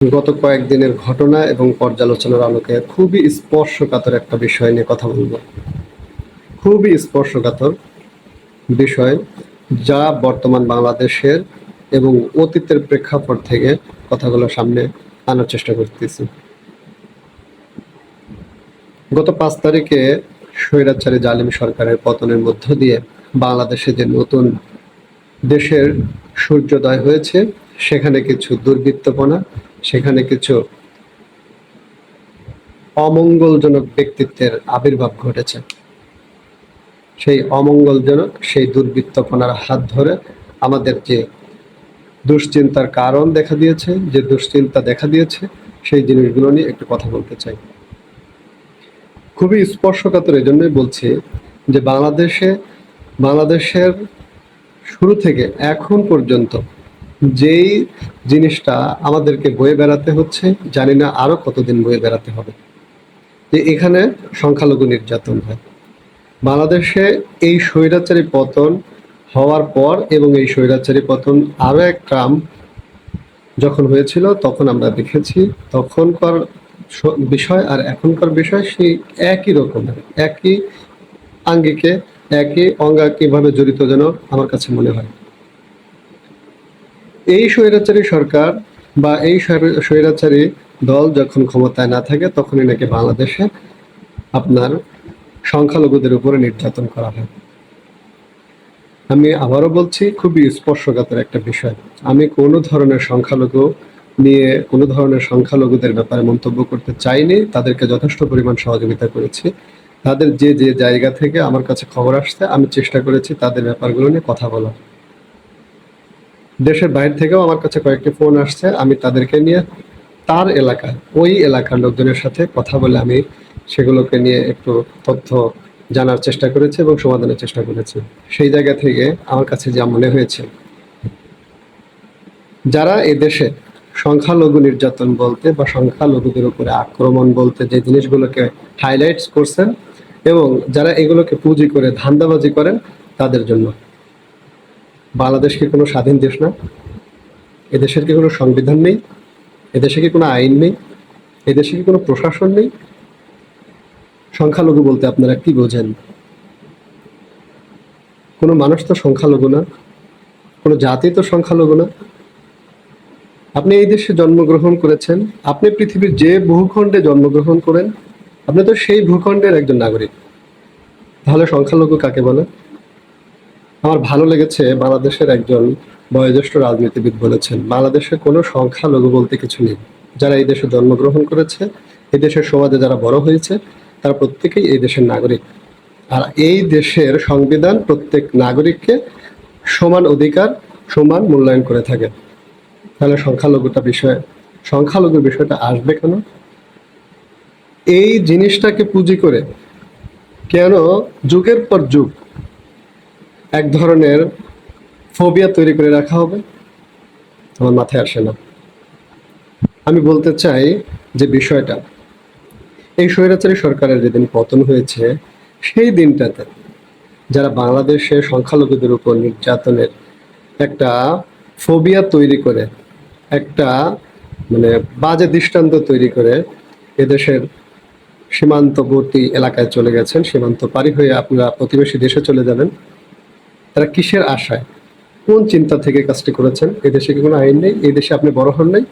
গত কয়েকদিনের ঘটনা এবং পর্যালোচনার আলোকে খুবই স্পর্শকাতর একটা বিষয় নিয়ে কথা বলব। খুবই স্পর্শকাতর বিষয় যা বর্তমান বাংলাদেশের এবং অতীতের প্রেক্ষাপট থেকে কথাগুলো সামনে আনার চেষ্টা করতেছি। গত পাঁচ তারিখে স্বৈরাচারী জালিম সরকারের পতনের মধ্য দিয়ে বাংলাদেশে যে নতুন দেশের সূর্যোদয় হয়েছে, সেখানে কিছু দুর্বৃত্তপনা সেখানে কিছু অমঙ্গলজনক ব্যক্তিত্বের আবির্ভাব ঘটেছে। সেই অমঙ্গলজনক, সেই দুর্বৃত্তপনার হাত ধরে আমাদের যে দুশ্চিন্তার কারণ দেখা দিয়েছে, যে দুশ্চিন্তা দেখা দিয়েছে, সেই জিনিসগুলো নিয়ে একটু কথা বলতে চাই। খুবই স্পর্শকাতর এই জন্যই বলছি যে বাংলাদেশে, বাংলাদেশের শুরু থেকে এখন পর্যন্ত যেই জিনিসটা আমাদেরকে বয়ে বেড়াতে হচ্ছে, জানি না আরও কতদিন বয়ে বেড়াতে হবে। যে এখানে সংখ্যালঘু নির্যাতন হয়। বাংলাদেশে এই স্বৈরাচারী পতন হওয়ার পর এবং এই স্বৈরাচারী পতন আরও এক ট্রাম যখন হয়েছিল, তখন আমরা দেখেছি তখনকার বিষয় আর এখনকার বিষয় সেই একই রকমের, একই আঙ্গিকে, একই অঙ্গাঙ্গিভাবে জড়িত যেন আমার কাছে মনে হয়। এই স্বৈরাচারী সরকার বা এই স্বৈরাচারী দল যখন ক্ষমতায় না থাকে, তখনই নাকি বাংলাদেশে আপনার সংখ্যালঘুদের উপরে নির্যাতন করা হয়। আমি আবারও বলছি, খুবই স্পর্শকাতর একটা বিষয়। আমি কোনো ধরনের সংখ্যালঘু নিয়ে কোনো ধরনের সংখ্যালঘুদের ব্যাপারে মন্তব্য করতে চাইনি, তাদেরকে যথেষ্ট পরিমাণ সহযোগিতা করেছি। তাদের যে যে জায়গা থেকে আমার কাছে খবর আসছে, আমি চেষ্টা করেছি তাদের ব্যাপারগুলো নিয়ে কথা বলার। দেশের বাইরে থেকেও আমার কাছে কয়েকটি ফোন আসছে, আমি তাদেরকে নিয়ে তার এলাকায়, ওই এলাকার লোকজনের সাথে কথা বলে আমি সেগুলোকে নিয়ে একটু তথ্য জানার চেষ্টা করেছি এবং সমাধানের চেষ্টা করেছি। সেই জায়গা থেকে আমার কাছে যা মনে হয়েছে। যারা এদেশে সংখ্যালঘু নির্যাতন বলতে বা সংখ্যালঘুদের উপরে আক্রমণ বলতে যে জিনিসগুলোকে হাইলাইটস করছেন এবং যারা এগুলোকে পুঁজি করে ধান্দাবাজি করেন, তাদের জন্য। বাংলাদেশ কি কোনো স্বাধীন দেশ না? এদেশের কি কোনো সংবিধান নেই? এদেশে কি কোনো আইন নেই? এদেশে কি কোনো প্রশাসন নেই? সংখ্যালঘু বলতে আপনারা কি বোঝেন? কোনো মানুষ তো সংখ্যালঘু না। কোনো জাতি তো সংখ্যালঘু না। আপনি এই দেশে জন্মগ্রহণ করেছেন। আপনি পৃথিবীর যে ভূখণ্ডে জন্মগ্রহণ করেন, আপনি তো সেই ভূখণ্ডের একজন নাগরিক। তাহলে সংখ্যালঘু কাকে বলে? আমার ভালো লেগেছে বাংলাদেশের একজন বয়োজ্যেষ্ঠ রাজনীতিবিদ বলেছেন, বাংলাদেশে কোনো সংখ্যালঘু বলতে কিছু নেই। যারা এই দেশে জন্মগ্রহণ করেছে, এই দেশের সমাজে যারা বড় হয়েছে, তারা প্রত্যেকেই এই দেশের নাগরিক। আর এই দেশের সংবিধান প্রত্যেক নাগরিককে সমান অধিকার, সমান মূল্যায়ন করে থাকে। তাহলে সংখ্যালঘুটা বিষয় সংখ্যালঘুর বিষয়টা আসবে কেন? এই জিনিসটাকে পুঁজি করে কেন যুগের পর যুগ এক ধরনের ফোবিয়া তৈরি করে রাখা হবে। আমার মাথায় আসে না। আমি বলতে চাই যে বিষয়টা, এই স্বৈরাচারী সরকারের যেদিন পতন হয়েছে, সেই দিনটাতে যারা বাংলাদেশে সংখ্যালঘুদের উপর নির্যাতনের একটা ফোবিয়া তৈরি করে, একটা মানে বাজে দৃষ্টান্ত তৈরি করে এদেশের সীমান্তবর্তী এলাকায় চলে গেছেন, সীমান্ত পারি হয়ে আপনারা প্রতিবেশী দেশে চলে যাবেন। তারা কিসের আশায়? কোন চিন্তা থেকে কাজটি করেছেন? এদেশে কি কোনো আইন নেই? এই দেশে আপনি বড় হন নাই?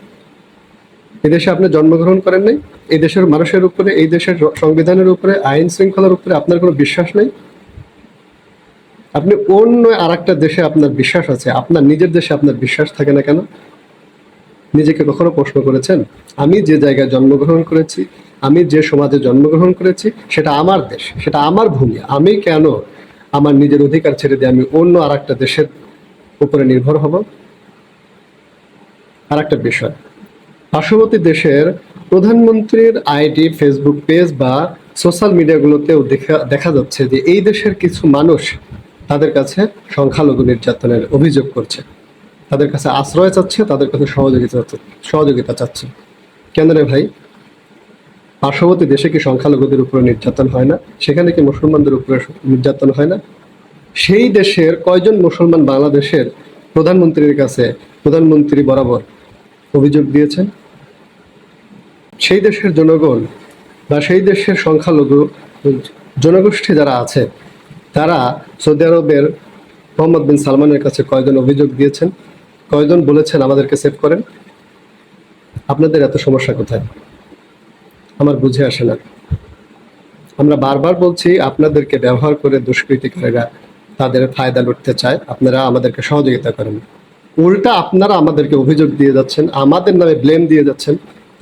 এদেশে আপনি জন্মগ্রহণ করেন নাই? এই দেশের মানুষের উপরে, এই দেশের সংবিধানের উপরে, আইন শৃঙ্খলার উপরে আপনার কোনো বিশ্বাস নেই? আপনি অন্য আর একটা দেশে আপনার বিশ্বাস আছে। আপনার নিজের দেশে আপনার বিশ্বাস থাকে না কেন? নিজেকে কখনো প্রশ্ন করেছেন? আমি যে জায়গায় জন্মগ্রহণ করেছি, আমি যে সমাজে জন্মগ্রহণ করেছি, সেটা আমার দেশ, সেটা আমার ভূমি। আমি কেন আমার নিজের অধিকার ছেড়ে দিয়ে আমি অন্য আর একটা দেশের উপরে নির্ভর হব। আর একটা বিষয়, পার্শ্ববর্তী দেশের প্রধানমন্ত্রীর আইডি, ফেসবুক পেজ বা সোশ্যাল মিডিয়াগুলোতেও দেখা দেখা যাচ্ছে যে এই দেশের কিছু মানুষ তাদের কাছে সংখ্যালঘু নির্যাতনের অভিযোগ করছে। তাদের কাছে আশ্রয় চাচ্ছে, তাদের কাছে সহযোগিতা সহযোগিতা চাচ্ছে। কেন রে ভাই? পার্শ্ববর্তী দেশে কি সংখ্যালঘুদের উপরে নির্যাতন হয় না? সেখানে কি মুসলমানদের উপরে নির্যাতন হয় না? সেই দেশের কয়জন মুসলমান বাংলাদেশের প্রধানমন্ত্রীর কাছে প্রধানমন্ত্রী বরাবর অভিযোগ দিয়েছেন? সেই দেশের জনগণ বা সেই দেশের সংখ্যালঘু জনগোষ্ঠী যারা আছে, তারা সৌদি আরবের মোহাম্মদ বিন সালমানের কাছে কয়জন অভিযোগ দিয়েছেন? কয়জন বলেছেন আমাদেরকে সেভ করেন? আপনাদের এত সমস্যা কোথায়? আমার বুঝে আসে না। আমরা বারবার বলছি, আপনাদেরকে ব্যবহার করে দুষ্কৃতিকারীরা তাদের ফায়দা লুটতে চায়, আপনারা আমাদেরকে সহযোগিতা করেন। উল্টা আপনারা আমাদেরকে অভিযোগ দিয়ে যাচ্ছেন, আমাদের নামে ব্লেম দিয়ে যাচ্ছেন।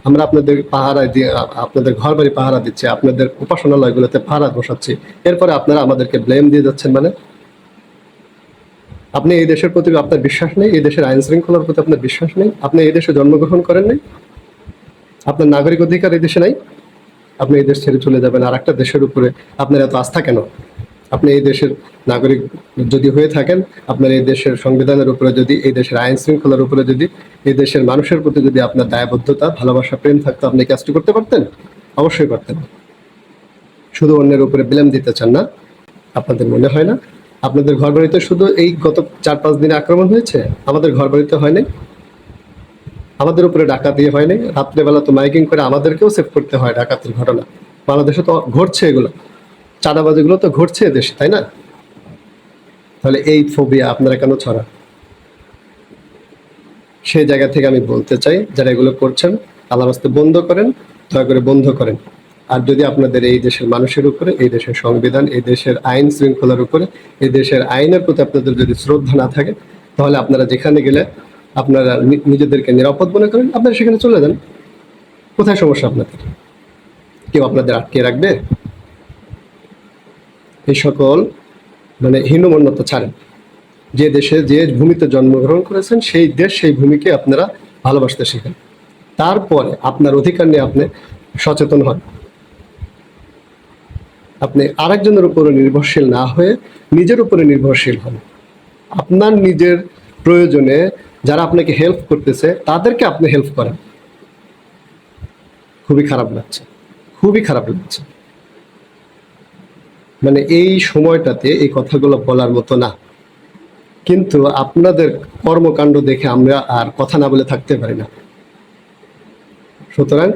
আমরা আপনাদের পাহারায় দিয়ে, আপনাদের ঘর বাড়ি পাহারা দিচ্ছি, আপনাদের উপাসনালয়গুলোতে পাহারা বসাচ্ছি। এরপরে আপনারা আমাদেরকে ব্লেম দিয়ে যাচ্ছেন মানে? আপনি এই দেশের প্রতি আপনার বিশ্বাস নেই, এই দেশের আইন শৃঙ্খলার প্রতি আপনার বিশ্বাস নেই, আপনি এই দেশে জন্মগ্রহণ করেন নাই আপনার নাগরিক অধিকার এই দেশে নাই? আপনি এই দেশ ছেড়ে চলে যাবেন। আর একটা দেশের উপরে আপনার এত আস্থা কেন? আপনি এই দেশের নাগরিক যদি হয়ে থাকেন, আপনার এই দেশের সংবিধানের উপরে যদি, এই দেশের আইন শৃঙ্খলার উপরে যদি, এই দেশের মানুষের প্রতি যদি আপনার দায়বদ্ধতা, ভালোবাসা, প্রেম থাকতো, আপনি কাজটি করতে পারতেন? অবশ্যই পারতেন। শুধু অন্যের উপরে ব্লেম দিতে চান না। আপনাদের মনে হয় না? আপনাদের ঘর বাড়িতে শুধু এই গত চার পাঁচ দিনে আক্রমণ হয়েছে? আমাদের ঘর বাড়িতে হয় নাই? আমাদের উপরে ডাকাতি হয় নাই। রাত্রেবেলা তো মাইকিং করে আমাদেরকেও সেভ করতে হয় ডাকাতির ঘটনা। বাংলাদেশে তো ঘটছে এগুলো। চাঁদাবাজিগুলো তো ঘটছে দেশে তাই না? তাহলে এই ফোবিয়া আপনারা কেন ছড়া সেই জায়গা থেকে আমি বলতে চাই, যারা এগুলো করছেন আল্লাহ রাস্তে বন্ধ করেন, দয়া করে বন্ধ করেন। আর যদি আপনাদের এই দেশের মানুষের উপরে, এই দেশের সংবিধান, এই দেশের আইন শৃঙ্খলার উপরে, এই দেশের আইনের প্রতি আপনাদের যদি শ্রদ্ধা না থাকে, তাহলে আপনারা যেখানে গেলে আপনারা নিজেদেরকে নিরাপদ মনে করেন, আপনারা সেখানে চলে যান। কোথায় সমস্যা আপনাদের? কেউ আপনাদের আটকে রাখবে? এই সকল মানে হীনমন্যতা ছাড়েন। যে দেশে যে ভূমিতে জন্মগ্রহণ করেছেন, সেই দেশ সেই ভূমিকে আপনারা ভালোবাসতে শিখেন। তারপরে আপনার অধিকার নিয়ে আপনি সচেতন হন। আপনি আরেকজনের উপরে নির্ভরশীল না হয়ে নিজের উপরে নির্ভরশীল হন। আপনার নিজের প্রয়োজনে যারা আপনাকে হেল্প করতেছে, তাদেরকে আপনি হেল্প করেন। খুবই খারাপ লাগছে। খুবই খারাপ লাগছে। মানে এই সময়টাতে এই কথাগুলো বলার মতো না। কিন্তু আপনাদের কর্মকাণ্ড দেখে আমরা আর কথা না বলে থাকতে পারি না। সুতরাং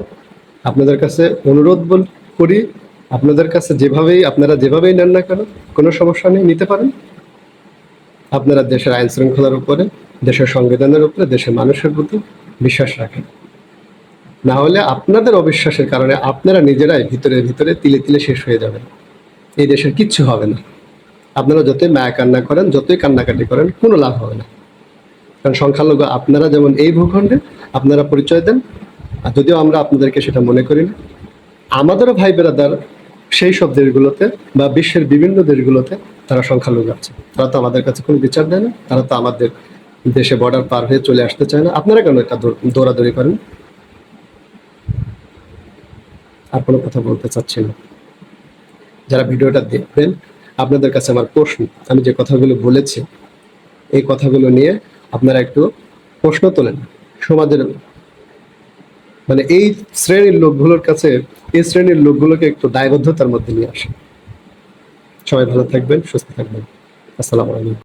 আপনাদের কাছে অনুরোধ বল- করি, আপনাদের কাছে যেভাবেই, আপনারা যেভাবেই নেন না কেন, কোনো সমস্যা নেই, নিতে পারেন। আপনারা দেশের আইন শৃঙ্খলার উপরে দেশের সংবিধানের উপরে দেশের মানুষের প্রতি বিশ্বাস রাখেন। না হলে আপনাদের অবিশ্বাসের কারণে আপনারা নিজেরাই ভিতরে ভিতরে তিলে তিলে শেষ হয়ে যাবেন। এই দেশের কিচ্ছু হবে না। আপনারা যতই মায়া কান্না করেন, যতই কান্নাকাটি করেন, কোনো লাভ হবে না। কারণ সংখ্যালঘু, আপনারা যেমন এই ভূখণ্ডে, আপনারা পরিচয় দেন। আর যদিও আমরা আপনাদেরকে সেটা মনে করি না, আমাদেরও ভাই বেরাদার সেই সব দেশগুলোতে বা বিশ্বের বিভিন্ন দেশগুলোতে তারা সংখ্যালঘু আছে। তারা তো আমাদের কাছে কোনো বিচার দেয় না, তারা তো আমাদের দেশে বর্ডার পার হয়ে চলে আসতে চায় না। আপনারা কেন এটা দৌড়াদৌড়ি করেন? আর কোনো কথা বলতে চাচ্ছি না। যারা ভিডিওটা দেখবেন, আপনাদের কাছে আমার প্রশ্ন, আমি যে কথাগুলো বলেছি, এই কথাগুলো নিয়ে আপনারা একটু প্রশ্ন তোলেন। সমাজের মানে এই শ্রেণির লোকগুলোর কাছে, এই শ্রেণির লোকগুলোকে একটু দায়বদ্ধতার মধ্যে নিয়ে আসে সবাই ভালো থাকবেন, সুস্থ থাকবেন। আসসালামু আলাইকুম।